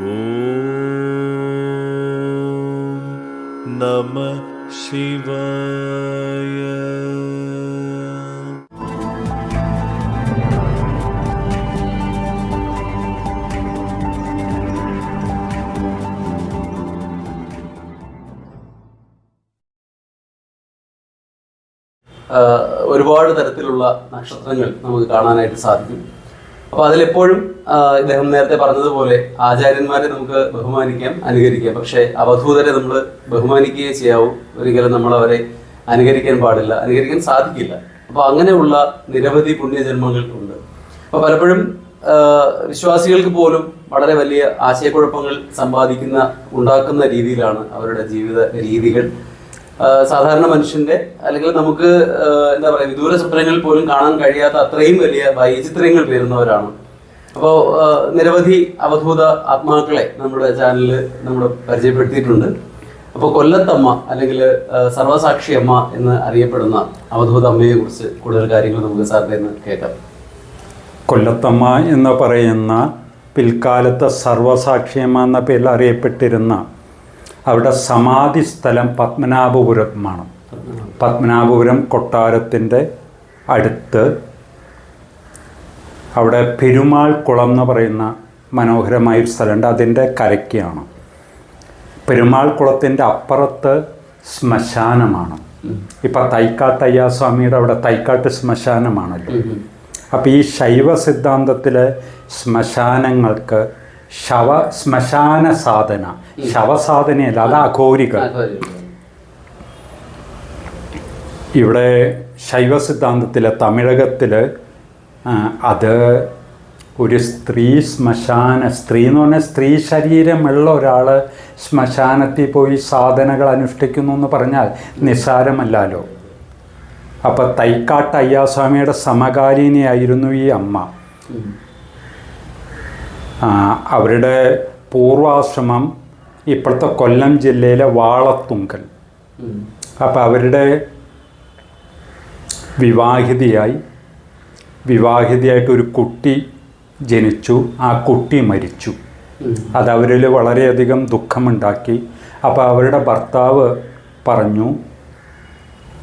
ഓം നമ ശിവായ. ഒരുപാട് തരത്തിലുള്ള നക്ഷത്രങ്ങൾ നമുക്ക് കാണാനായിട്ട് സാധിക്കും. അപ്പോൾ അതിലെപ്പോഴും ഇദ്ദേഹം നേരത്തെ പറഞ്ഞതുപോലെ ആചാര്യന്മാരെ നമുക്ക് ബഹുമാനിക്കാം അനുകരിക്കാം. പക്ഷെ അവധൂതരെ നമ്മൾ ബഹുമാനിക്കുകയേ ചെയ്യാവൂ. ഒരിക്കലും നമ്മൾ അവരെ അനുകരിക്കാൻ പാടില്ല അനുകരിക്കാൻ സാധിക്കില്ല. അപ്പോൾ അങ്ങനെയുള്ള നിരവധി പുണ്യജന്മങ്ങൾ ഉണ്ട്. അപ്പോൾ പലപ്പോഴും വിശ്വാസികൾക്ക് പോലും വളരെ വലിയ ആശയക്കുഴപ്പങ്ങൾ സമ്പാദിക്കുന്ന ഉണ്ടാക്കുന്ന രീതിയിലാണ് അവരുടെ ജീവിത രീതികൾ. സാധാരണ മനുഷ്യന്റെ അല്ലെങ്കിൽ നമുക്ക് എന്താ പറയുക വിദൂര സ്വപ്നങ്ങളിൽ പോലും കാണാൻ കഴിയാത്ത അത്രയും വലിയ വൈചിത്രങ്ങൾ പേരുന്നവരാണ്. അപ്പോൾ നിരവധി അവധൂത ആത്മാക്കളെ നമ്മുടെ ചാനലിൽ നമ്മൾ പരിചയപ്പെടുത്തിയിട്ടുണ്ട്. അപ്പോൾ കൊല്ലത്തമ്മ അല്ലെങ്കിൽ സർവസാക്ഷി അമ്മ എന്ന് അറിയപ്പെടുന്ന അവധൂത അമ്മയെ കുറിച്ച് കൂടുതൽ കാര്യങ്ങൾ നമുക്ക് സാറിന്റെ കേൾക്കാം. കൊല്ലത്തമ്മ എന്ന് പറയുന്ന പിൽക്കാലത്ത് സർവസാക്ഷിയമ്മ എന്ന പേരിൽ അറിയപ്പെട്ടിരുന്ന അവിടെ സമാധി സ്ഥലം പത്മനാഭപുരമാണ് പത്മനാഭപുരം കൊട്ടാരത്തിന്റെ അടുത്ത്. അവിടെ പെരുമാൾ കുളം എന്ന് പറയുന്ന മനോഹരമായ ഒരു സ്ഥലമുണ്ട്. അതിന്റെ കരയ്ക്കാണ്. പെരുമാൾ കുളത്തിന്റെ അപ്പുറത്ത് ശ്മശാനമാണ്. ഇപ്പം തൈക്കാട്ട് അയ്യാസ്വാമിയുടെ അവിടെ തൈക്കാട്ട് ശ്മശാനമാണല്ലോ. അപ്പോൾ ഈ ശൈവ സിദ്ധാന്തത്തിലെ ശ്മശാനങ്ങൾക്ക് ശവ ശ്മശാന സാധന. ശവസാധനയല്ല അത് അഘോരികൾ. ഇവിടെ ശൈവ സിദ്ധാന്തത്തിലെ തമിഴകത്തിൽ അത് ഒരു സ്ത്രീ ശ്മശാന സ്ത്രീ എന്ന് പറഞ്ഞാൽ സ്ത്രീ ശരീരമുള്ള ഒരാൾ ശ്മശാനത്തിൽ പോയി സാധനകൾ അനുഷ്ഠിക്കുന്നു എന്ന് പറഞ്ഞാൽ നിസ്സാരമല്ലല്ലോ. അപ്പോൾ തൈക്കാട്ട് അയ്യാസ്വാമിയുടെ സമകാലീനയായിരുന്നു ഈ അമ്മ. അവരുടെ പൂർവാശ്രമം ഇപ്പോഴത്തെ കൊല്ലം ജില്ലയിലെ വാളത്തുങ്കൽ. അപ്പോൾ അവരുടെ വിവാഹിതയായി വിവാഹിതയായിട്ട് ഒരു കുട്ടി ജനിച്ചു ആ കുട്ടി മരിച്ചു. അതവരിൽ വളരെയധികം ദുഃഖമുണ്ടാക്കി. അപ്പോൾ അവരുടെ ഭർത്താവ് പറഞ്ഞു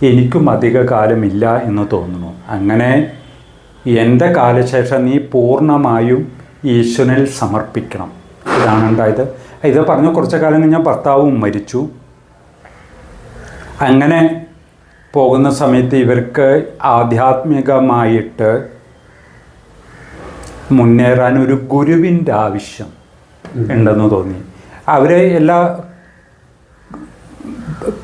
എനിക്കും അധിക കാലമില്ല എന്ന് തോന്നുന്നു. അങ്ങനെ എന്റെ കാലശേഷം നീ പൂർണമായും ഈശ്വരനിൽ സമർപ്പിക്കണം. ഇതാണ് ഉണ്ടായത്. ഇത് പറഞ്ഞു കുറച്ച് കാലം കഴിഞ്ഞാൽ ഭർത്താവും മരിച്ചു. അങ്ങനെ പോകുന്ന സമയത്ത് ഇവർക്ക് ആധ്യാത്മികമായിട്ട് മുന്നേറാൻ ഒരു ഗുരുവിന്റെ ആവശ്യം ഉണ്ടെന്ന് തോന്നി. അവരെ എല്ലാ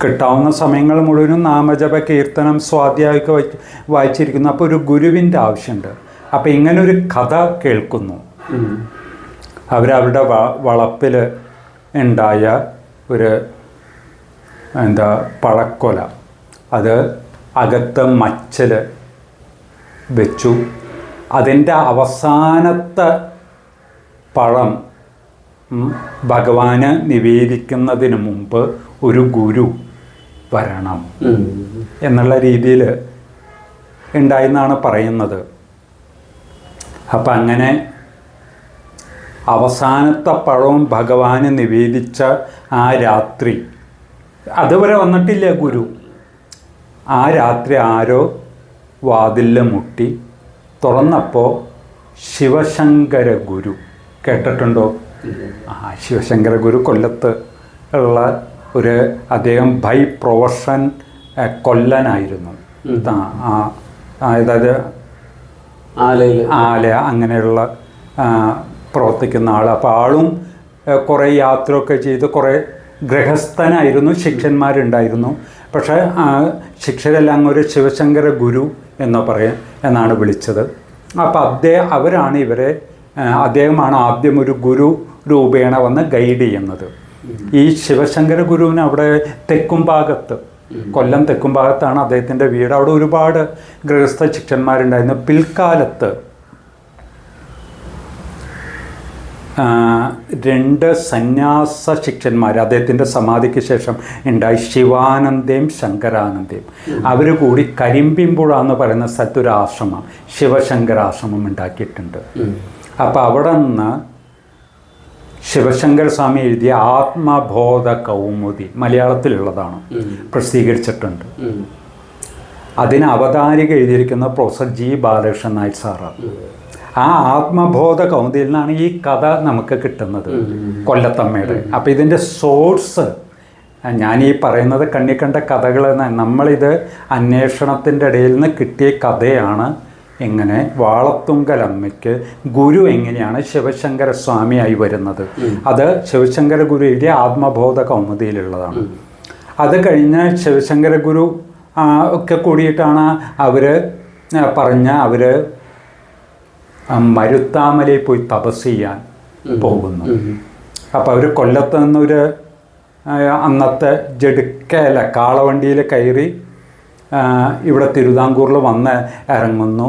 കിട്ടാവുന്ന സമയങ്ങൾ മുഴുവനും നാമജപ കീർത്തനം സ്വാധ്യായമൊക്കെ വായിച്ചിരിക്കുന്നു. അപ്പോൾ ഒരു ഗുരുവിന്റെ ആവശ്യമുണ്ട്. അപ്പോൾ ഇങ്ങനൊരു ഒരു കഥ കേൾക്കുന്നു. അവരവരുടെ വളപ്പിൽ ഉണ്ടായ ഒരു എന്താ പഴക്കൊല. അത് അകത്ത് മച്ചൽ വെച്ചു. അതിന്റെ അവസാനത്തെ പഴം ഭഗവാന് നിവേദിക്കുന്നതിന് മുമ്പ് ഒരു ഗുരു വരണം എന്നുള്ള രീതിയിൽ ഉണ്ടായെന്നാണ് പറയുന്നത്. അപ്പം അങ്ങനെ അവസാനത്തെ പഴവും ഭഗവാന് നിവേദിച്ച ആ രാത്രി. അതുവരെ വന്നിട്ടില്ല ഗുരു? ആ രാത്രി ആരോ വാതിലിൽ മുട്ടി. തുറന്നപ്പോൾ ശിവശങ്കര ഗുരു. കേട്ടിട്ടുണ്ടോ? ആ ശിവശങ്കര ഗുരു കൊല്ലത്ത് ഉള്ള ഒരു അദ്ദേഹം ബൈ പ്രൊഫഷൻ കൊല്ലനായിരുന്നു. അതായത് ആലയിൽ ആലയ അങ്ങനെയുള്ള പ്രവർത്തിക്കുന്ന ആൾ അപ്പോൾ ആളും കുറേ യാത്രയൊക്കെ ചെയ്ത് കുറേ ഗൃഹസ്ഥനായിരുന്നു ശിഷ്യന്മാരുണ്ടായിരുന്നു. പക്ഷേ ആ, അങ്ങ് ഒരു ശിവശങ്കര ഗുരു എന്ന് പറയാം എന്നാണ് വിളിച്ചത്. അപ്പോൾ അദ്ദേഹം അവരാണ് ഇവരെ അദ്ദേഹമാണ് ആദ്യം ഒരു ഗുരു രൂപേണ വന്ന് ഗൈഡ് ചെയ്യുന്നത്. ഈ ശിവശങ്കര ഗുരുവിന് അവിടെ തെക്കും ഭാഗത്ത് കൊല്ലം തെക്കും ഭാഗത്താണ് അദ്ദേഹത്തിന്റെ വീട്. അവിടെ ഒരുപാട് ഗൃഹസ്ഥ ശിക്ഷന്മാരുണ്ടായിരുന്നു പിൽക്കാലത്ത് ആ, രണ്ട് സന്യാസ ശിക്ഷന്മാർ അദ്ദേഹത്തിന്റെ സമാധിക്ക് ശേഷം ഉണ്ടായി ശിവാനന്ദയും ശങ്കരാനന്ദയും. അവർ കൂടി കരിമ്പിമ്പുഴ എന്ന് പറയുന്ന സ്ഥലത്ത് ആശ്രമം ശിവശങ്കരാശ്രമം ഉണ്ടാക്കിയിട്ടുണ്ട്. അപ്പോൾ അവിടെ നിന്ന് ശിവശങ്കർ സ്വാമി എഴുതിയ ആത്മബോധ കൗമുദി മലയാളത്തിലുള്ളതാണ് പ്രസിദ്ധീകരിച്ചിട്ടുണ്ട്. അതിന് അവതാരിക എഴുതിയിരിക്കുന്ന പ്രൊഫസർ ജി ബാലകൃഷ്ണൻ നായർ സാറാണ്. ആ ആത്മബോധ കൗന്തിയിൽ നിന്നാണ് ഈ കഥ നമുക്ക് കിട്ടുന്നത്. കൊല്ലത്തമ്മയുടെ. അപ്പം ഇതിന്റെ സോഴ്സ് ഞാൻ ഈ പറയുന്നത് കണ്ണി കണ്ട കഥകൾ നമ്മളിത് അന്വേഷണത്തിന്റെ ഇടയിൽ നിന്ന് കിട്ടിയ കഥയാണ്. എങ്ങനെ വാളത്തുങ്കലമ്മയ്ക്ക് ഗുരു എങ്ങനെയാണ് ശിവശങ്കര സ്വാമിയായി വരുന്നത്. അത് ശിവശങ്കര ഗുരു എഴുതിയ ആത്മബോധ കൗമുദിയിലുള്ളതാണ് അത് കഴിഞ്ഞ് ശിവശങ്കര ഗുരു ഒക്കെ കൂടിയിട്ടാണ് അവർ പറഞ്ഞ അവർ മരുത്താമലയിൽ പോയി തപസ് ചെയ്യാൻ പോകുന്നു. അപ്പോൾ അവർ കൊല്ലത്ത് നിന്നൊരു അന്നത്തെ ജടുക്കല കാളവണ്ടിയിൽ കയറി ഇവിടെ തിരുവിതാംകൂറിൽ വന്ന് ഇറങ്ങുന്നു.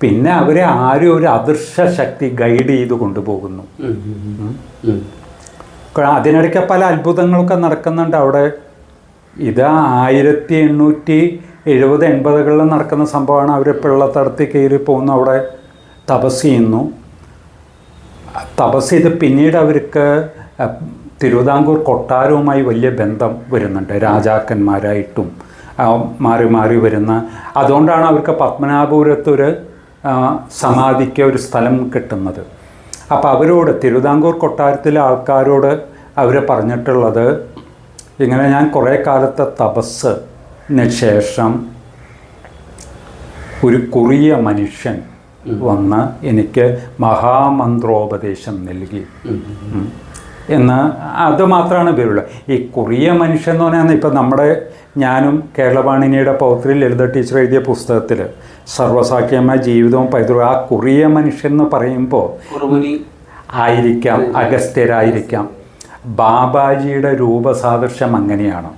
പിന്നെ അവരെ ആരും ഒരു അദൃശ്യ ശക്തി ഗൈഡ് ചെയ്ത് കൊണ്ടുപോകുന്നു. അതിനിടയ്ക്ക് പല അത്ഭുതങ്ങളൊക്കെ നടക്കുന്നുണ്ട് അവിടെ. ഇത് ആയിരത്തി എണ്ണൂറ്റി എഴുപത് എൺപതുകളിൽ നടക്കുന്ന സംഭവമാണ്. അവർ പിള്ളത്തടത്തിൽ കയറി പോകുന്നു അവിടെ. തപസ് ചെയ്യുന്നു. തപസ് ചെയ്ത് പിന്നീട് അവർക്ക് തിരുവിതാംകൂർ കൊട്ടാരവുമായി വലിയ ബന്ധം വരുന്നുണ്ട്. രാജാക്കന്മാരായിട്ടും മാറി മാറി വരുന്ന. അതുകൊണ്ടാണ് അവർക്ക് പത്മനാഭപുരത്തൊരു സമാധിക്ക് ഒരു സ്ഥലം കിട്ടുന്നത്. അപ്പോൾ അവരോട് തിരുവിതാംകൂർ കൊട്ടാരത്തിലെ ആൾക്കാരോട് അവർ പറഞ്ഞിട്ടുള്ളത് ഇങ്ങനെ ഞാൻ കുറേ കാലത്തെ തപസ്സിന് ശേഷം ഒരു കുറിയ മനുഷ്യൻ വന്ന് എനിക്ക് മഹാമന്ത്രോപദേശം നൽകി. എന്ന് അത് മാത്രമാണ് ഇവരുള്ളത് ഈ കുറിയ മനുഷ്യൻ എന്ന് പറഞ്ഞാൽ ഇപ്പം നമ്മുടെ ഞാനും കേരളവാണിനിയുടെ പൗത്രി ലളിത ടീച്ചർ എഴുതിയ പുസ്തകത്തിൽ സർവസാഖ്യമായ ജീവിതവും പൈതൃകവും ആ കുറിയ മനുഷ്യൻ എന്ന് പറയുമ്പോൾ ആയിരിക്കാം അഗസ്ത്യരായിരിക്കാം. ബാബാജിയുടെ രൂപസാദൃശ്യം അങ്ങനെയാണ്.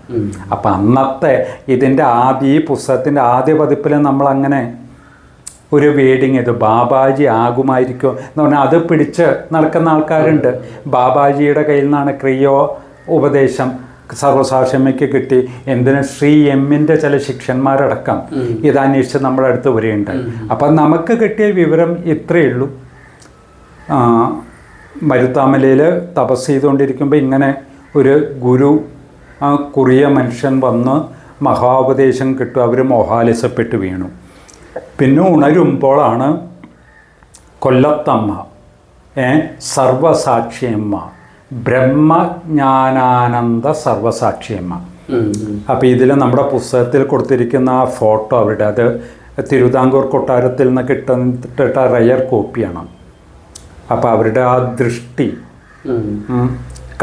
അപ്പം അന്നത്തെ ഇതിന്റെ ആദ്യ ഈ പുസ്തകത്തിന്റെ ആദ്യ പതിപ്പിൽ നമ്മൾ അങ്ങനെ ഒരു വേഡിങ് ഇത് ബാബാജി ആകുമായിരിക്കും എന്ന് പറഞ്ഞാൽ അത് പിടിച്ച് നടക്കുന്ന ആൾക്കാരുണ്ട്. ബാബാജിയുടെ കയ്യിൽ നിന്നാണ് ക്രിയോ ഉപദേശം സർവസാക്ഷമ്യക്ക് കിട്ടി. എന്തിന്? ശ്രീ എമ്മിന്റെ ചില ശിക്ഷന്മാരടക്കം ഇത് അന്വേഷിച്ച് നമ്മുടെ അടുത്ത് വരികയുണ്ടായി. അപ്പം നമുക്ക് കിട്ടിയ വിവരം ഇത്രയേ ഉള്ളൂ. മരുത്താമലയിൽ തപസ് ചെയ്തുകൊണ്ടിരിക്കുമ്പോൾ ഇങ്ങനെ ഒരു ഗുരു കുറിയ മനുഷ്യൻ വന്ന് മഹാപദേശം കിട്ടും. അവർ മോഹാലസപ്പെട്ട് വീണു. പിന്നെ ഉണരുമ്പോഴാണ് കൊല്ലത്തമ്മ ഏ സർവസാക്ഷിയമ്മ ബ്രഹ്മജ്ഞാനാനന്ദ സർവസാക്ഷിയമ്മ. അപ്പോൾ ഇതിൽ നമ്മുടെ പുസ്തകത്തിൽ കൊടുത്തിരിക്കുന്ന ആ ഫോട്ടോ അവിടെ അത് തിരുവിതാംകൂർ കൊട്ടാരത്തിൽ നിന്ന് കിട്ടിട്ട റയർ കോപ്പിയാണ്. അപ്പോൾ അവരുടെ ആ ദൃഷ്ടി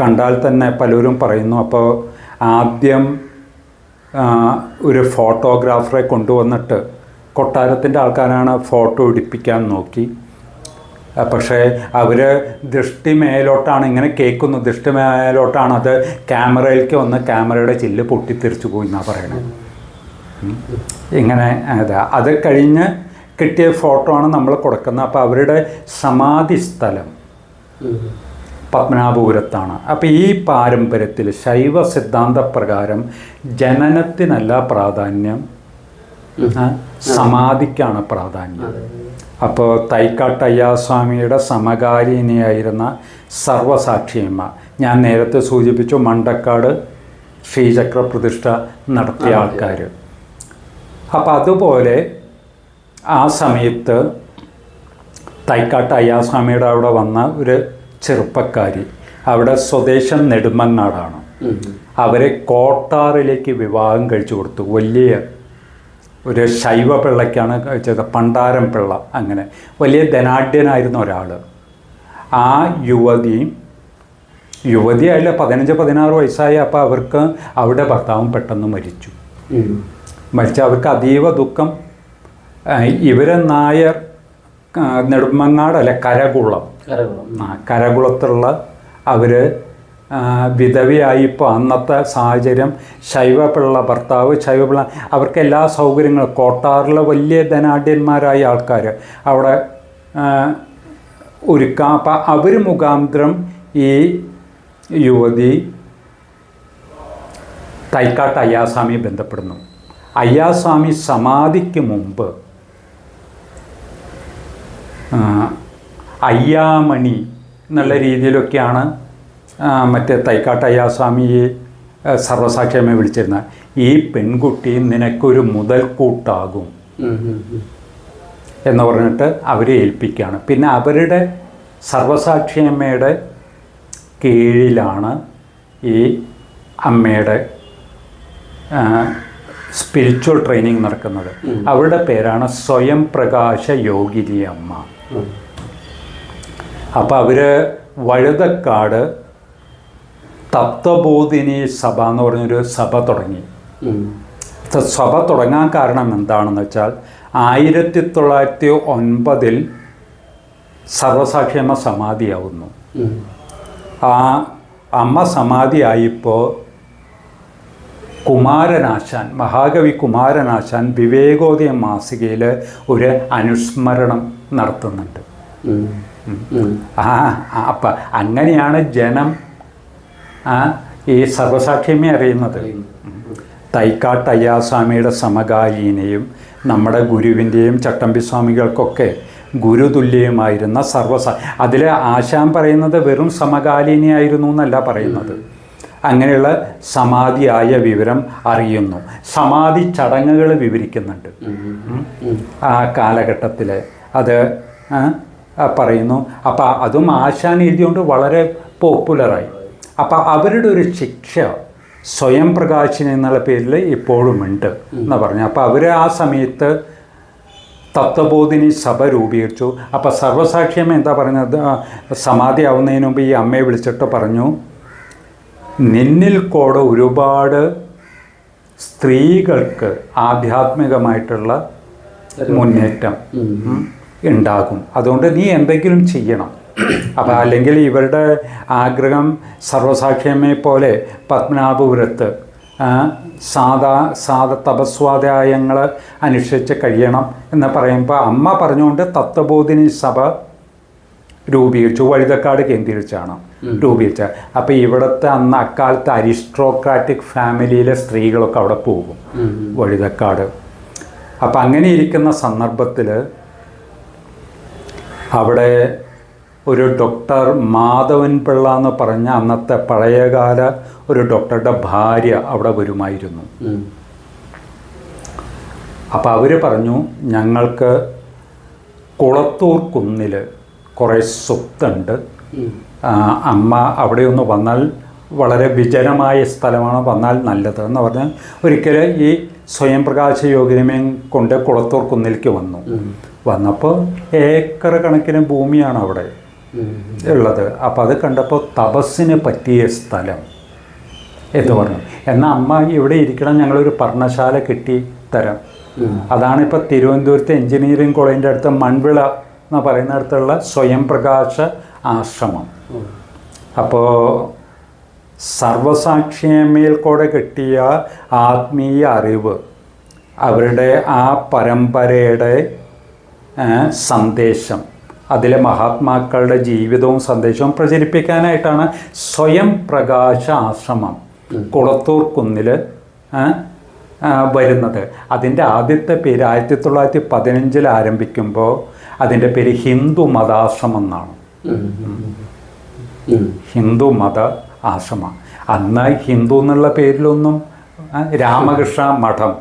കണ്ടാൽ തന്നെ പലരും പറയുന്നു അപ്പോൾ ആദ്യം ഒരു ഫോട്ടോഗ്രാഫറെ കൊണ്ടുവന്നിട്ട് കൊട്ടാരത്തിന്റെ ആൾക്കാരാണ് ഫോട്ടോ എടുപ്പിക്കാൻ നോക്കി. പക്ഷേ അവർ ദൃഷ്ടി മേലോട്ടാണ് ഇങ്ങനെ കേൾക്കുന്നു. ദൃഷ്ടി മേലോട്ടാണ് അത് ക്യാമറയിലേക്ക് വന്ന് ക്യാമറയുടെ ചില്ല് പൊട്ടിത്തെറിച്ചു പോയി എന്നാണ് പറയണത്. ഇങ്ങനെ അതാ അത് കഴിഞ്ഞ് കിട്ടിയ ഫോട്ടോ ആണ് നമ്മൾ കൊടുക്കുന്നത്. അപ്പോൾ അവരുടെ സമാധി സ്ഥലം പത്മനാഭപുരത്താണ്. അപ്പോൾ ഈ പാരമ്പര്യത്തിൽ ശൈവ സിദ്ധാന്തപ്രകാരം ജനനത്തിനല്ല പ്രാധാന്യം സമാധിക്കാണ് പ്രാധാന്യം. അപ്പോൾ തൈക്കാട്ട് അയ്യാസ്വാമിയുടെ സമകാലീനയായിരുന്ന സർവസാക്ഷിയമ്മ. ഞാൻ നേരത്തെ സൂചിപ്പിച്ചു മണ്ടക്കാട് ശ്രീചക്ര പ്രതിഷ്ഠ നടത്തിയ ആൾക്കാർ അപ്പോൾ അതുപോലെ ആ സമയത്ത് തൈക്കാട്ട് അയ്യാസ്വാമിയുടെ അവിടെ വന്ന ഒരു ചെറുപ്പക്കാരി അവിടെ സ്വദേശം നെടുമങ്ങാടാണ്. അവരെ കോട്ടാറിലേക്ക് വിവാഹം കഴിച്ചു കൊടുത്തു. വലിയ ഒരു ശൈവ പിള്ളയ്ക്കാണ് ചെയ്ത പണ്ടാരം പിള്ള അങ്ങനെ. വലിയ ധനാഢ്യനായിരുന്ന ഒരാൾ ആ യുവതിയും യുവതി ആയില്ല പതിനഞ്ച് പതിനാറ് വയസ്സായി അപ്പോൾ അവർക്ക് അവിടെ ഭർത്താവും പെട്ടെന്ന് മരിച്ചു. മരിച്ച അവർക്ക് അതീവ ദുഃഖം. ഇവരെ നായർ നെടുമങ്ങാടല്ല കരകുളം. കരകുളം. ആ, കരകുളത്തുള്ള അവർ വിധവയായിപ്പോൾ അന്നത്തെ സാഹചര്യം ശൈവപിള്ള ഭർത്താവ് ശൈവപിള്ള അവർക്ക് എല്ലാ സൗകര്യങ്ങളും കോട്ടാറിലെ വലിയ ധനാഢ്യന്മാരായ ആൾക്കാർ അവിടെ ഒരുക്കാം. അപ്പം അവർ മുഖാന്തരം ഈ യുവതി തൈക്കാട്ട് അയ്യാസ്വാമി ബന്ധപ്പെടുന്നു. അയ്യാസ്വാമി സമാധിക്ക് മുമ്പ് അയ്യാമണി എന്നുള്ള രീതിയിലൊക്കെയാണ് മറ്റേ തൈക്കാട്ടയ്യാസ്വാമിയെ സർവസാക്ഷിയമ്മ വിളിച്ചിരുന്നത് ഈ പെൺകുട്ടി നിനക്കൊരു മുതൽക്കൂട്ടാകും. എന്ന് പറഞ്ഞിട്ട് അവരെ ഏൽപ്പിക്കുകയാണ് പിന്നെ അവരുടെ സർവസാക്ഷിയമ്മയുടെ കീഴിലാണ് ഈ അമ്മയുടെ സ്പിരിച്വൽ ട്രെയിനിങ് നടക്കുന്നത് അവരുടെ പേരാണ് സ്വയം പ്രകാശ യോഗിനി അമ്മ. അപ്പോൾ അവർ വഴുതക്കാട് തത്വബോധിനി സഭ എന്ന് പറഞ്ഞൊരു സഭ തുടങ്ങി. സഭ തുടങ്ങാൻ കാരണം എന്താണെന്ന് വെച്ചാൽ ആയിരത്തി തൊള്ളായിരത്തി ഒൻപതിൽ സർവസാക്ഷിയമ്മ സമാധിയാവുന്നു ആ അമ്മ സമാധിയായിപ്പോൾ കുമാരനാശാൻ മഹാകവി കുമാരനാശാൻ വിവേകോദയ മാസികയിൽ ഒരു അനുസ്മരണം നടത്തുന്നുണ്ട്. ആ അപ്പം അങ്ങനെയാണ് ജനം ആ ഈ സർവസാക്ഷ്യമേ അറിയുന്നത്. തൈക്കാട്ട് അയ്യാസ്വാമിയുടെ സമകാലീനയും നമ്മുടെ ഗുരുവിന്റെയും ചട്ടമ്പി സ്വാമികൾക്കൊക്കെ ഗുരുതുല്യമായിരുന്ന സർവസ അതിൽ ആശാൻ പറയുന്നത് വെറും സമകാലീനയായിരുന്നു എന്നല്ല പറയുന്നത്. അങ്ങനെയുള്ള സമാധിയായ വിവരം അറിയുന്നു. സമാധി ചടങ്ങുകൾ വിവരിക്കുന്നുണ്ട്. ആ കാലഘട്ടത്തിൽ അത് പറയുന്നു. അപ്പോൾ അതും ആശാൻ എഴുതിയോണ്ട് വളരെ പോപ്പുലറായി. അപ്പോൾ അവരുടെ ഒരു ശിക്ഷ സ്വയം പ്രകാശിനി എന്നുള്ള പേരിൽ ഇപ്പോഴും ഉണ്ട് എന്ന് പറഞ്ഞു അപ്പോൾ അവർ ആ സമയത്ത് തത്വബോധിനി സഭ രൂപീകരിച്ചു. അപ്പോൾ സർവസാക്ഷ്യം എന്താ പറഞ്ഞത്? സമാധി ആവുന്നതിന് മുമ്പ് ഈ അമ്മയെ വിളിച്ചിട്ട് പറഞ്ഞു നിന്നിൽ കൂടെ ഒരുപാട് സ്ത്രീകൾക്ക് ആധ്യാത്മികമായിട്ടുള്ള മുന്നേറ്റം ഉണ്ടാകും. അതുകൊണ്ട് നീ എന്തെങ്കിലും ചെയ്യണം. അപ്പോൾ അല്ലെങ്കിൽ ഇവരുടെ ആഗ്രഹം സർവസാക്ഷിയമ്മയെ പോലെ പത്മനാഭപുരത്ത് സാധാ സാധ തപസ്വാധ്യായങ്ങൾ അനുഷ്ഠിച്ച് കഴിയണം എന്ന് പറയുമ്പോൾ അമ്മ പറഞ്ഞുകൊണ്ട് തത്വബോധിനി സഭ രൂപീകരിച്ചു വഴുതക്കാട് കേന്ദ്രീകരിച്ചാണ് രൂപീകരിച്ചത്. അപ്പോൾ ഇവിടുത്തെ അന്ന് അക്കാലത്തെ അരിസ്ട്രോക്രാറ്റിക് ഫാമിലിയിലെ സ്ത്രീകളൊക്കെ അവിടെ പോകും. വഴുതക്കാട്. അപ്പം അങ്ങനെ ഇരിക്കുന്ന സന്ദർഭത്തിൽ അവിടെ ഒരു ഡോക്ടർ മാധവൻ പിള്ള എന്ന് പറഞ്ഞ അന്നത്തെ പഴയകാല ഒരു ഡോക്ടറുടെ ഭാര്യ അവിടെ വരുമായിരുന്നു. അപ്പം അപ്പോൾ അവർ പറഞ്ഞു ഞങ്ങൾക്ക് കുളത്തൂർ കുന്നിൽ കുറേ സ്വത്തുണ്ട്. അമ്മ അവിടെ ഒന്ന് വന്നാൽ വളരെ വിജനമായ സ്ഥലമാണ് വന്നാൽ നല്ലത് എന്ന് പറഞ്ഞാൽ ഒരിക്കൽ ഈ സ്വയം പ്രകാശ യോഗിനിമയും കൊണ്ട് കുളത്തൂർ കുന്നിലേക്ക് വന്നു. വന്നപ്പോൾ ഏക്കർ കണക്കിന് ഭൂമിയാണ് അവിടെ. ഉള്ളത്. അപ്പോൾ അത് കണ്ടപ്പോൾ തപസ്സിന് പറ്റിയ സ്ഥലം. എന്ന് പറഞ്ഞു. എന്നാൽ അമ്മ ഇവിടെ ഇരിക്കണം ഞങ്ങളൊരു പർണശാല കിട്ടി തരാം. അതാണിപ്പോൾ തിരുവനന്തപുരത്തെ എഞ്ചിനീയറിംഗ് കോളേജിന്റെ അടുത്ത് മൺവിള എന്ന് പറയുന്നിടത്തുള്ള സ്വയം പ്രകാശ ആശ്രമം. അപ്പോൾ സർവസാക്ഷിയമേൽ കൂടെ കിട്ടിയ ആത്മീയ അറിവ് അവരുടെ ആ പരമ്പരയുടെ സന്ദേശം അതിലെ മഹാത്മാക്കളുടെ ജീവിതവും സന്ദേശവും പ്രചരിപ്പിക്കാനായിട്ടാണ് സ്വയം പ്രകാശ ആശ്രമം കുളത്തൂർ കുന്നിൽ വരുന്നത്. അതിന്റെ ആദ്യത്തെ പേര് ആയിരത്തി തൊള്ളായിരത്തി പതിനഞ്ചിൽ ആരംഭിക്കുമ്പോൾ അതിന്റെ പേര് ഹിന്ദു മതാശ്രമം എന്നാണ്. ഹിന്ദു മത ആശ്രമം. അന്ന് ഹിന്ദു എന്നുള്ള പേരിലൊന്നും രാമകൃഷ്ണ മഠം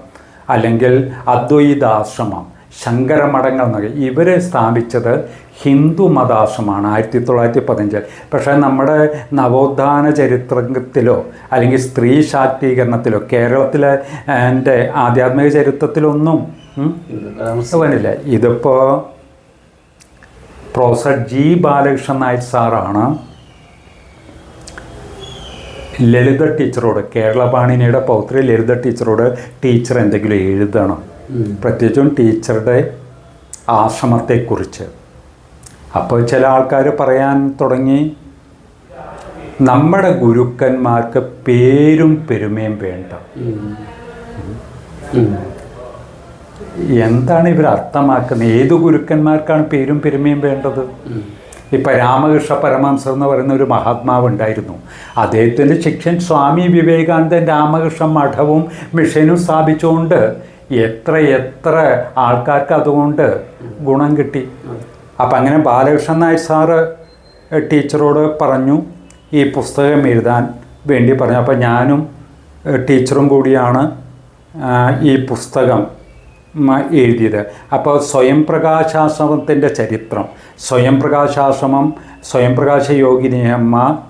അല്ലെങ്കിൽ അദ്വൈതാശ്രമം ശങ്കരമഠങ്ങൾ എന്നൊക്കെ. ഇവർ സ്ഥാപിച്ചത് ഹിന്ദു മതാശ്രമമാണ് ആയിരത്തി തൊള്ളായിരത്തി പതിനഞ്ചിൽ പക്ഷേ നമ്മുടെ നവോത്ഥാന ചരിത്രത്തിലോ അല്ലെങ്കിൽ സ്ത്രീ ശാക്തീകരണത്തിലോ കേരളത്തിലെ എന്റെ ആധ്യാത്മിക ചരിത്രത്തിലൊന്നും ഉം, ഇതിപ്പോൾ പ്രൊഫസർ ജി ബാലകൃഷ്ണൻ നായർ സാറാണ് ലളിത ടീച്ചറോട് കേരള പാണിനിയുടെ പൗത്രി ലളിത ടീച്ചറോട് ടീച്ചർ എന്തെങ്കിലും എഴുതണം. പ്രത്യേകിച്ചും ടീച്ചറുടെ ആശ്രമത്തെക്കുറിച്ച് അപ്പോൾ ചില ആൾക്കാർ പറയാൻ തുടങ്ങി നമ്മുടെ ഗുരുക്കന്മാർക്ക് പേരും പെരുമയും വേണ്ട. എന്താണ് ഇവർ അർത്ഥമാക്കുന്നത് ഏത് ഗുരുക്കന്മാർക്കാണ് പേരും പെരുമയും വേണ്ടത്. ഇപ്പം രാമകൃഷ്ണ പരമഹംസർ എന്ന് പറയുന്ന ഒരു മഹാത്മാവ് ഉണ്ടായിരുന്നു അദ്ദേഹത്തിന്റെ ശിക്ഷൻ സ്വാമി വിവേകാനന്ദൻ രാമകൃഷ്ണ മഠവും മിഷനും സ്ഥാപിച്ചുകൊണ്ട് എത്ര എത്ര ആൾക്കാർക്ക് അതുകൊണ്ട് ഗുണം കിട്ടി. അപ്പം അങ്ങനെ ബാലകൃഷ്ണൻ നായർ സാറ് ടീച്ചറോട് പറഞ്ഞു ഈ പുസ്തകം എഴുതാൻ വേണ്ടി പറഞ്ഞു. അപ്പോൾ ഞാനും ടീച്ചറും കൂടിയാണ് ഈ പുസ്തകം എഴുതിയത്. അപ്പോൾ സ്വയം പ്രകാശാശ്രമത്തിന്റെ ചരിത്രം. സ്വയം പ്രകാശാശ്രമം സ്വയം പ്രകാശ യോഗിനിയമ്മ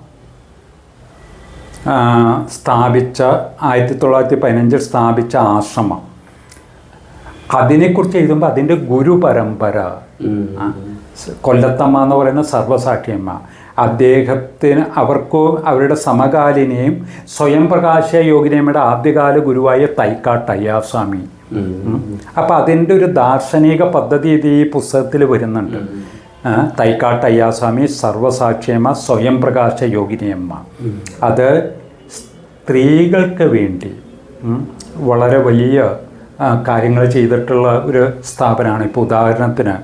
സ്ഥാപിച്ച ആയിരത്തി തൊള്ളായിരത്തി പതിനഞ്ചിൽ സ്ഥാപിച്ച ആശ്രമം. അതിനെക്കുറിച്ച് എഴുതുമ്പോൾ അതിന്റെ ഗുരു പരമ്പര കൊല്ലത്തമ്മ എന്ന് പറയുന്ന സർവസാക്ഷിയമ്മ അദ്ദേഹത്തിന് അവർക്കോ അവരുടെ സമകാലിനെയും സ്വയം പ്രകാശ യോഗിനിയമ്മയുടെ ആദ്യകാല ഗുരുവായ തൈക്കാട്ട് അയ്യാസ്വാമി ഉം. അപ്പം അതിന്റെ ഒരു ദാർശനിക പദ്ധതി ഇത് ഈ പുസ്തകത്തിൽ വരുന്നുണ്ട്. തൈക്കാട്ട് അയ്യാസ്വാമി സർവസാക്ഷിയമ്മ സ്വയം പ്രകാശ യോഗിനിയമ്മ അത് സ്ത്രീകൾക്ക് വേണ്ടി വളരെ വലിയ കാര്യങ്ങൾ ചെയ്തിട്ടുള്ള ഒരു സ്ഥാപനമാണ്. ഇപ്പോൾ ഉദാഹരണത്തിന്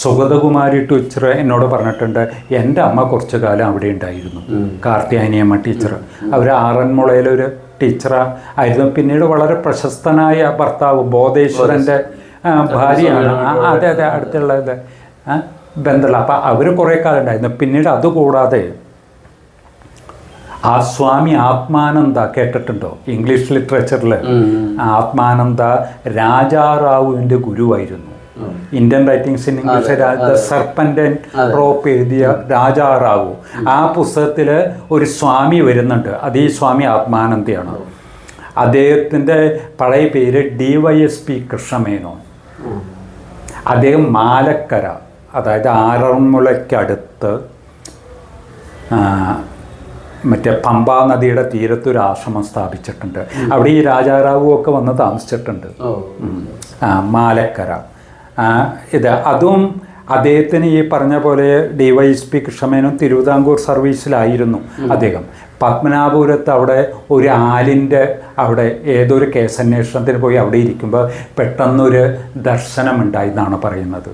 സുഗതകുമാരി ടീച്ചർ എന്നോട് പറഞ്ഞിട്ടുണ്ട് എന്റെ അമ്മ കുറച്ചു കാലം അവിടെ ഉണ്ടായിരുന്നു. കാർത്തിയാനിയമ്മ ടീച്ചർ അവർ ആറന്മുളയിലൊരു ടീച്ചർ ആയിരുന്നു. പിന്നീട് വളരെ പ്രശസ്തനായ ഭർത്താവ് ബോധേശ്വരന്റെ ഭാര്യയാണ്. അതെ അതെ അടുത്തുള്ള ബന്ധമുള്ള അപ്പം അവർ കുറേ കാലം ഉണ്ടായിരുന്നു. പിന്നീട് അതുകൂടാതെ ആ സ്വാമി ആത്മാനന്ദ കേട്ടിട്ടുണ്ടോ? ഇംഗ്ലീഷ് ലിറ്ററേച്ചറിൽ ആത്മാനന്ദ രാജാറാവുവിന്റെ ഗുരുവായിരുന്നു. Indian writings in English the serpent rope എഴുതിയ രാജാറാവു. ആ പുസ്തകത്തിൽ ഒരു സ്വാമി വരുന്നുണ്ട്. അത് ഈ സ്വാമി ആത്മാനന്ദയാണ്. അദ്ദേഹത്തിന്റെ പഴയ പേര് D Y S P Krishna Menon അദ്ദേഹം മാലക്കര അതായത് ആറന്മുളയ്ക്കടുത്ത് മറ്റേ പമ്പാ നദിയുടെ തീരത്ത് ഒരു ആശ്രമം സ്ഥാപിച്ചിട്ടുണ്ട്. അവിടെ ഈ രാജാറാവു ഒക്കെ വന്ന് താമസിച്ചിട്ടുണ്ട്. ആ, മാലക്കര. ഇത് അതും അദ്ദേഹത്തിന് ഈ പറഞ്ഞ പോലെ D Y S P Krishna Menon Thiruvithamkoor സർവീസിലായിരുന്നു അദ്ദേഹം. പത്മനാഭപുരത്ത് അവിടെ ഒരു ആലിന്റെ അവിടെ ഏതൊരു കേസ് അന്വേഷണത്തിന് പോയി അവിടെ ഇരിക്കുമ്പോൾ പെട്ടെന്നൊരു ദർശനമുണ്ടായി എന്നാണ് പറയുന്നത്.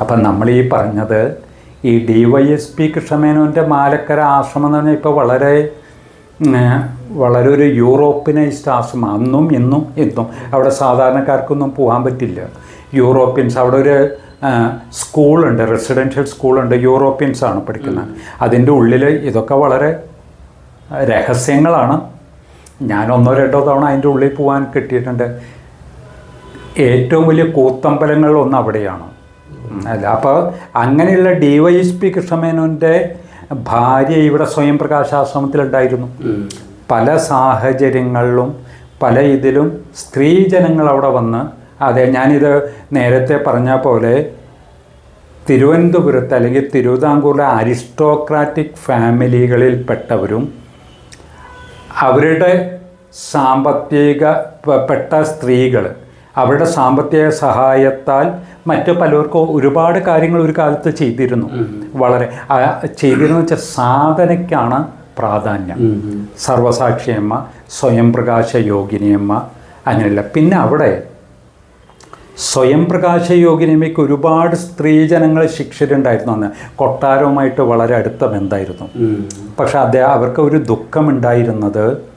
അപ്പം നമ്മൾ ഈ പറഞ്ഞത് ഈ ഡി വൈ എസ് പി കൃഷ്ണമേനോന്റെ മാലക്കര ആശ്രമം എന്ന് പറഞ്ഞാൽ ഇപ്പോൾ വളരെ വളരെ ഒരു യൂറോപ്പിനൈസ്ഡ് ആശ്രമം. അന്നും ഇന്നും ഇന്നും അവിടെ സാധാരണക്കാർക്കൊന്നും പോകാൻ പറ്റില്ല. യൂറോപ്യൻസ് അവിടെ ഒരു സ്കൂളുണ്ട് റെസിഡൻഷ്യൽ സ്കൂളുണ്ട് യൂറോപ്യൻസ് ആണ് പഠിക്കുന്നത്. അതിന്റെ ഉള്ളിൽ ഇതൊക്കെ വളരെ രഹസ്യങ്ങളാണ്. ഞാൻ ഒന്നോ രണ്ടോ തവണ അതിന്റെ ഉള്ളിൽ പോകാൻ കിട്ടിയിട്ടുണ്ട്. ഏറ്റവും വലിയ കൂത്തമ്പലങ്ങൾ ഒന്ന് അവിടെയാണ്. അല്ല അപ്പോൾ അങ്ങനെയുള്ള ഡി വൈ എസ് പി കൃഷ്ണമേനോന്റെ ഭാര്യ ഇവിടെ സ്വയം പ്രകാശാശ്രമത്തിലുണ്ടായിരുന്നു. പല സാഹചര്യങ്ങളിലും പല ഇതിലും സ്ത്രീജനങ്ങൾ അവിടെ വന്ന് അതെ ഞാനിത് നേരത്തെ പറഞ്ഞ പോലെ തിരുവനന്തപുരത്ത് അല്ലെങ്കിൽ തിരുവിതാംകൂറിലെ അരിസ്റ്റോക്രാറ്റിക് ഫാമിലികളിൽപ്പെട്ടവരും അവരുടെ സാമ്പത്തിക പ- പെട്ട സ്ത്രീകൾ അവരുടെ സാമ്പത്തിക സഹായത്താൽ മറ്റു പലർക്കും ഒരുപാട് കാര്യങ്ങൾ ഒരു കാലത്ത് ചെയ്തിരുന്നു. വളരെ ചെയ്തിരുന്നു വെച്ചാൽ സാധനയ്ക്കാണ് പ്രാധാന്യം. സർവസാക്ഷിയമ്മ സ്വയം പ്രകാശ യോഗിനിയമ്മ അങ്ങനെയല്ല. പിന്നെ അവിടെ സ്വയം പ്രകാശ യോഗിനിയമ്മയ്ക്ക് ഒരുപാട് സ്ത്രീജനങ്ങൾ ശിക്ഷരുണ്ടായിരുന്നു അന്ന്. കൊട്ടാരവുമായിട്ട് വളരെ അടുത്ത ബന്ധമായിരുന്നു. പക്ഷെ അദ്ദേഹം അവർക്ക് ഒരു ദുഃഖമുണ്ടായിരുന്നത്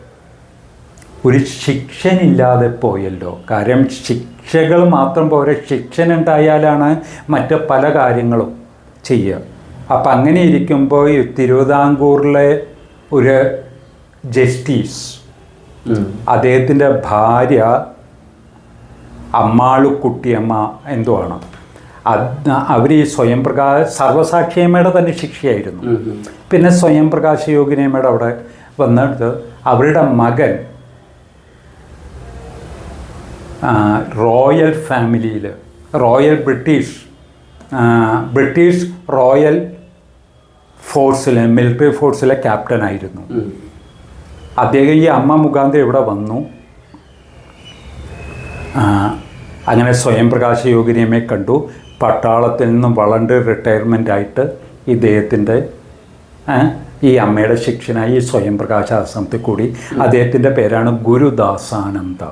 ഒരു ശിക്ഷനില്ലാതെ പോയല്ലോ കാര്യം ശിക്ഷകൾ മാത്രം പോരെ ശിക്ഷനുണ്ടായാലാണ് മറ്റ് പല കാര്യങ്ങളും ചെയ്യുക അപ്പം അങ്ങനെ ഇരിക്കുമ്പോൾ ഈ തിരുവിതാംകൂറിലെ ഒരു ജസ്റ്റിസ്. അദ്ദേഹത്തിന്റെ ഭാര്യ അമ്മാളുക്കുട്ടിയമ്മ എന്തോ ആണ് അത് അവർ ഈ സ്വയം പ്രകാശ സർവസാക്ഷിയമ്മയുടെ തന്നെ ശിക്ഷയായിരുന്നു. പിന്നെ സ്വയം പ്രകാശ യോഗിനിയമ്മയുടെ അവിടെ വന്നിട്ട് അവരുടെ മകൻ റോയൽ ഫാമിലിയിൽ റോയൽ ബ്രിട്ടീഷ് ബ്രിട്ടീഷ് റോയൽ ഫോഴ്സിലെ മിലിറ്ററി ഫോഴ്സിലെ ക്യാപ്റ്റൻ ആയിരുന്നു അദ്ദേഹം ഈ അമ്മ മുഖാന്തരം ഇവിടെ വന്നു. അങ്ങനെ സ്വയം പ്രകാശ യോഗിനിയമ്മയെ കണ്ടു. പട്ടാളത്തിൽ നിന്നും വളണ്ടറി റിട്ടയർമെന്റ് ആയിട്ട് ഇദ്ദേഹത്തിന്റെ ഈ അമ്മയുടെ ശിക്ഷനായി ഈ സ്വയം പ്രകാശാശ്രമത്തിൽ കൂടി. അദ്ദേഹത്തിന്റെ പേരാണ് ഗുരുദാസാനന്ദ.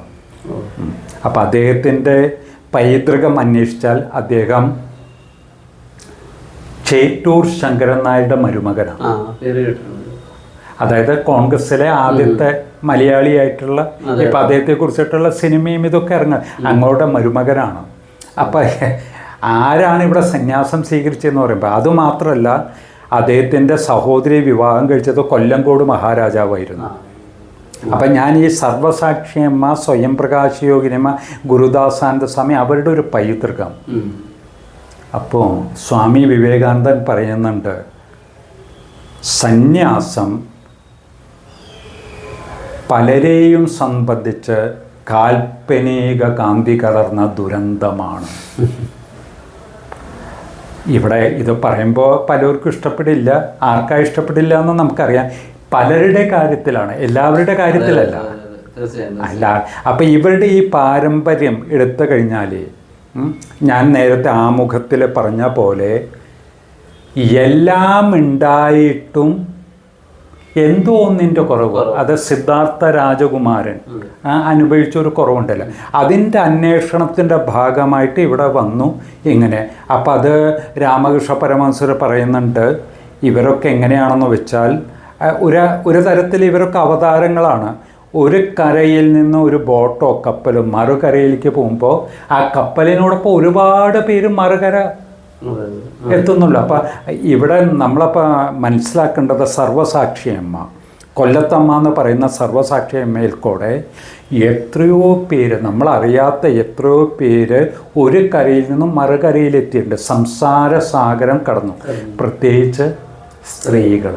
ഓ. അപ്പം അദ്ദേഹത്തിന്റെ പൈതൃകം അന്വേഷിച്ചാൽ അദ്ദേഹം ചേറ്റൂർ ശങ്കരൻ നായരുടെ മരുമകനാണ്. അതായത് കോൺഗ്രസിലെ ആദ്യത്തെ മലയാളിയായിട്ടുള്ള. ഇപ്പം അദ്ദേഹത്തെ കുറിച്ചിട്ടുള്ള സിനിമയും ഇതൊക്കെ ഇറങ്ങുക. അങ്ങോട്ട് മരുമകനാണ്. അപ്പം ആരാണ് ഇവിടെ സന്യാസം സ്വീകരിച്ചതെന്ന് പറയുമ്പോൾ അതുമാത്രമല്ല അദ്ദേഹത്തിന്റെ സഹോദരി വിവാഹം കഴിച്ചത് കൊല്ലങ്കോട് മഹാരാജാവായിരുന്നു. അപ്പം ഞാൻ ഈ സർവസാക്ഷിയമ്മ സ്വയം പ്രകാശയോഗിനിയമ്മ ഗുരുദാസാനന്ദ സ്വാമി അവരുടെ ഒരു പൈതൃകം. അപ്പോൾ സ്വാമി വിവേകാനന്ദൻ പറയുന്നുണ്ട് സന്യാസം പലരെയും സംബന്ധിച്ച് കാൽപ്പനിക കാന്തി കലർന്ന ദുരന്തമാണ്. ഇവിടെ ഇത് പറയുമ്പോൾ പലർക്കും ഇഷ്ടപ്പെടില്ല. ആർക്കാ ഇഷ്ടപ്പെടില്ല എന്ന് നമുക്കറിയാം. പലരുടെ കാര്യത്തിലാണ്. എല്ലാവരുടെ കാര്യത്തിലല്ല. അല്ല അപ്പം ഇവരുടെ ഈ പാരമ്പര്യം എടുത്തു കഴിഞ്ഞാൽ ഞാൻ നേരത്തെ ആമുഖത്തിൽ പറഞ്ഞ പോലെ എല്ലാം ഉണ്ടായിട്ടും എന്തോ ഒന്നിന്റെ കുറവ്. അത് സിദ്ധാർത്ഥ രാജകുമാരൻ ആ, അനുഭവിച്ച ഒരു കുറവുണ്ടല്ലോ. അതിന്റെ അന്വേഷണത്തിന്റെ ഭാഗമായിട്ട് ഇവിടെ വന്നു ഇങ്ങനെ. അപ്പം അത് രാമകൃഷ്ണ പരമഹംസർ പറയുന്നുണ്ട് ഇവരൊക്കെ എങ്ങനെയാണെന്ന് വെച്ചാൽ ഒരു ഒരു തരത്തിൽ ഇവരൊക്കെ അവതാരങ്ങളാണ്. ഒരു കരയിൽ നിന്ന് ഒരു ബോട്ടോ കപ്പലും മറുകരയിലേക്ക് പോകുമ്പോൾ ആ കപ്പലിനോടൊപ്പം ഒരുപാട് പേര് മറുകര. എത്തുന്നുള്ളൂ അപ്പം ഇവിടെ നമ്മളപ്പോൾ മനസ്സിലാക്കേണ്ടത് സർവസാക്ഷിയമ്മ കൊല്ലത്തമ്മ എന്ന് പറയുന്ന സർവസാക്ഷിയമ്മയിൽ കൂടെ എത്രയോ പേര് നമ്മളറിയാത്ത എത്രയോ പേര് ഒരു കരയിൽ നിന്നും മറുകരയിലെത്തിയിട്ടുണ്ട്. സംസാര സാഗരം കടന്നു. പ്രത്യേകിച്ച് സ്ത്രീകൾ